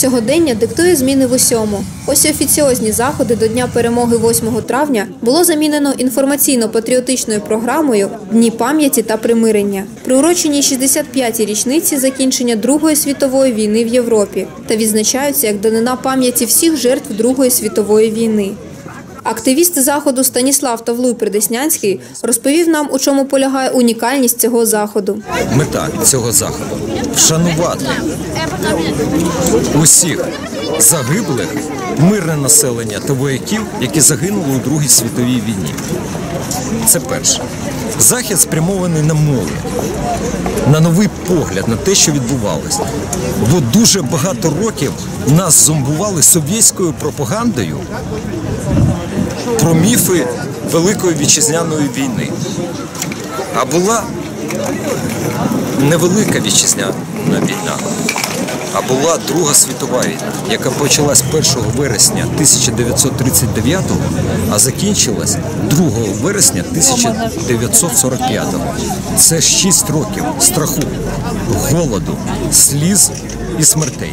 Сьогодення диктує зміни в усьому. Ось офіціозні заходи до Дня перемоги 8 травня було замінено інформаційно-патріотичною програмою Дні пам'яті та примирення, приурочені 65-й річниці закінчення Другої світової війни в Європі та відзначаються як данина пам'яті всіх жертв Другої світової війни. Активіст заходу Станіслав Тавлуй Придеснянський розповів нам, у чому полягає унікальність цього заходу. Мета цього заходу вшанувати усіх загиблих, мирне населення та вояків, які загинули у Другій світовій війні. Це перше. Захід спрямований на молодь, на новий погляд на те, що відбувалося. Бо дуже багато років нас зомбували совєтською пропагандою про міфи Великої вітчизняної війни. А була невелика вітчизняна війна, а була Друга світова війна, яка почалась 1 вересня 1939, а закінчилась 2 вересня 1945. Це 6 років страху, голоду, сліз і смертей.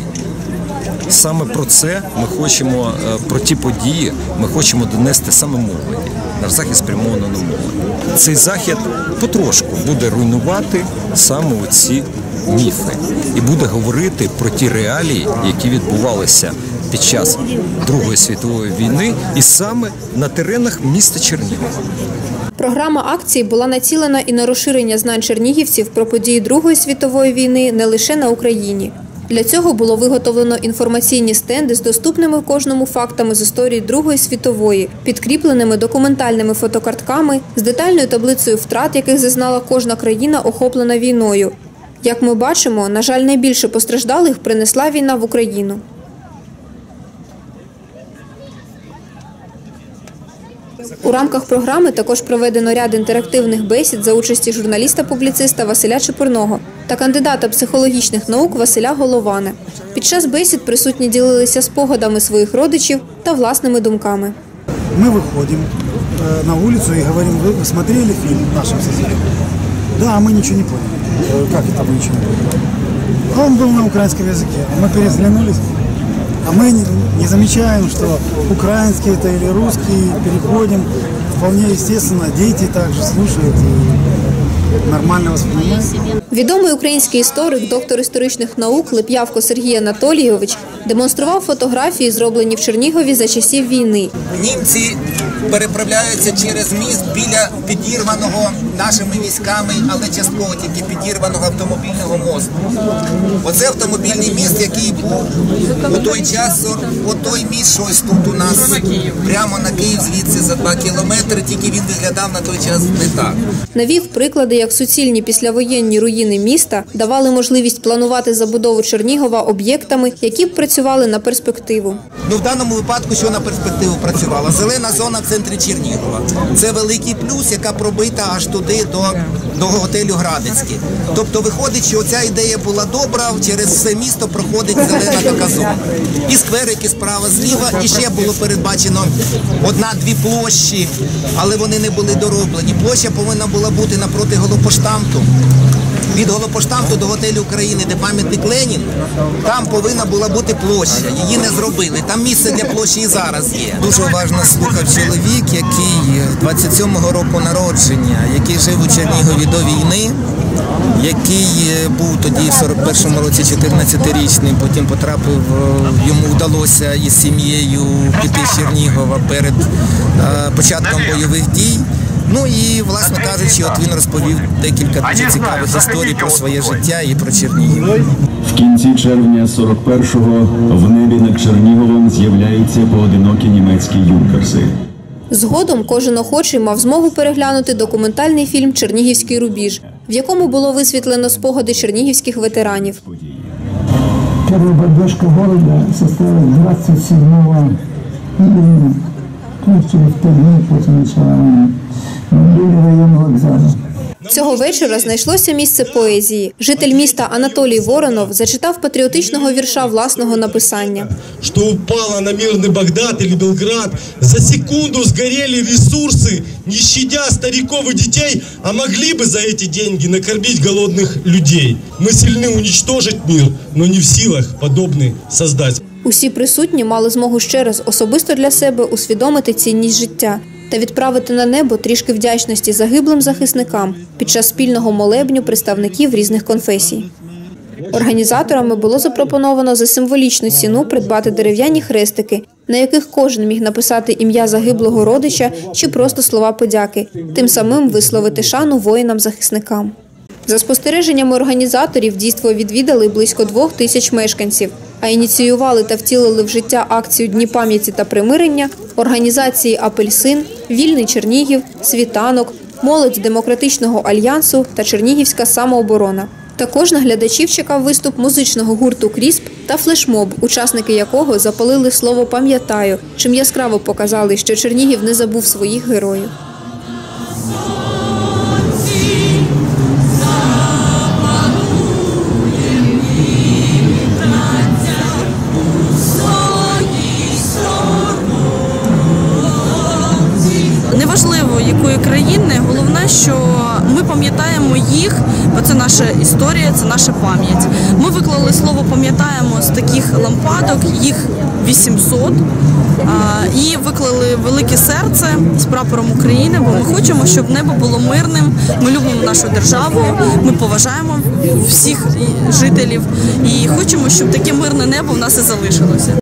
Саме про це ми хочемо, е, про ті події ми хочемо донести саме молоді. Наш захід спрямовано на молодь. Цей захід потрошку буде руйнувати саме оці міфи і буде говорити про ті реалії, які відбувалися під час Другої світової війни, і саме на теренах міста Чернігова. Програма акції була націлена і на розширення знань чернігівців про події Другої світової війни не лише на Україні. Для цього було виготовлено інформаційні стенди з доступними кожному фактами з історії Другої світової, підкріпленими документальними фотокартками з детальною таблицею втрат, яких зазнала кожна країна, охоплена війною. Як ми бачимо, на жаль, найбільше постраждалих принесла війна в Україну. У рамках програми також проведено ряд інтерактивних бесід за участі журналіста-публіциста Василя Чепурного та кандидата психологічних наук Василя Головане. Під час бесід присутні ділилися спогадами своїх родичів та власними думками. Мы выходим э, на улицу и говорим, вы смотрели фильм нашим соседям? Да, а мы ничего не поняли. Э, Как это вы ничего не поняли? А Он был на украинском языке. А Мы переглянулись, а мы не, замечаем, что украинский это или русский, переходим. Вполне естественно, дети также слушают и нормально воспринимают. Відомий український історик, доктор історичних наук Лип'явко Сергій Анатолійович демонстрував фотографії, зроблені в Чернігові за часів війни. Німці переправляються через міст біля підірваного нашими військами, але частково тільки підірваного автомобільного мосту. Оце автомобільний міст, який був у той час, о той міст, що ось тут у нас прямо на Київ, звідси за два кілометри, тільки він виглядав на той час не так. Навів приклади, як суцільні післявоєнні руїни міста давали можливість планувати забудову Чернігова об'єктами, які б працювали на перспективу. Ну в даному випадку, що на перспективу працювала? Зелена зона в центрі Чернігова. Це великий плюс, яка пробита аж туди до, до готелю Градицький. Тобто виходить, що ця ідея була добра, через все місто проходить зелена така зона. І скверики справа зліва, і ще було передбачено одна-дві площі, але вони не були дороблені. Площа повинна була бути напроти голопоштамту. Від голопоштамту до готелю України, де пам'ятник Ленін, там повинна була бути площа. Її не зробили. Там місце для площі і зараз є. Дуже уважно слухав чоловік, який 27-го року народження, який жив у Чернігові до війни, який е, був тоді в 41-му році 14-річним, потім потрапив, е, йому вдалося із сім'єю піти з Чернігова перед е, початком бойових дій. Ну і, власне кажучи, от він розповів декілька дуже цікавих історій про своє життя і про Чернігів. В кінці червня 41-го в небі над Черніговом з'являються поодинокі німецькі юнкерси. Згодом кожен охочий мав змогу переглянути документальний фільм Чернігівський рубіж, в якому було висвітлено спогади чернігівських ветеранів. Первая бомбежка города состоялась 27 июня, дней после начала войны. Мы были в районе вокзала. Цього вечора знайшлося місце поезії. Житель міста Анатолій Воронов зачитав патріотичного вірша власного написання. что упала на мирный Багдад или Белград, за секунду сгорели ресурсы, не щадя стариков и детей, а могли бы за эти деньги накормить голодных людей. Мы сильны уничтожить мир, но не в силах подобный создать. Усі присутні мали змогу ще раз особисто для себе усвідомити цінність життя та відправити на небо трішки вдячності загиблим захисникам під час спільного молебню представників різних конфесій. Організаторами було запропоновано за символічну ціну придбати дерев'яні хрестики, на яких кожен міг написати ім'я загиблого родича чи просто слова подяки, тим самим висловити шану воїнам-захисникам. За спостереженнями організаторів, дійство відвідали близько двох тисяч мешканців, а ініціювали та втілили в життя акцію Дні пам'яті та примирення організації Апельсин, Вільний Чернігів, Світанок, Молодь Демократичного альянсу та Чернігівська самооборона. Також на глядачів чекав виступ музичного гурту Крісп та флешмоб, учасники якого запалили слово Пам'ятаю, чим яскраво показали, що Чернігів не забув своїх героїв. Країни, головне, що ми пам'ятаємо їх, бо це наша історія, це наша пам'ять. Ми виклали слово пам'ятаємо з таких лампадок, їх 800. І виклали велике серце з прапором України, бо ми хочемо, щоб небо було мирним. Ми любимо нашу державу, ми поважаємо всіх жителів і хочемо, щоб таке мирне небо в нас і залишилося.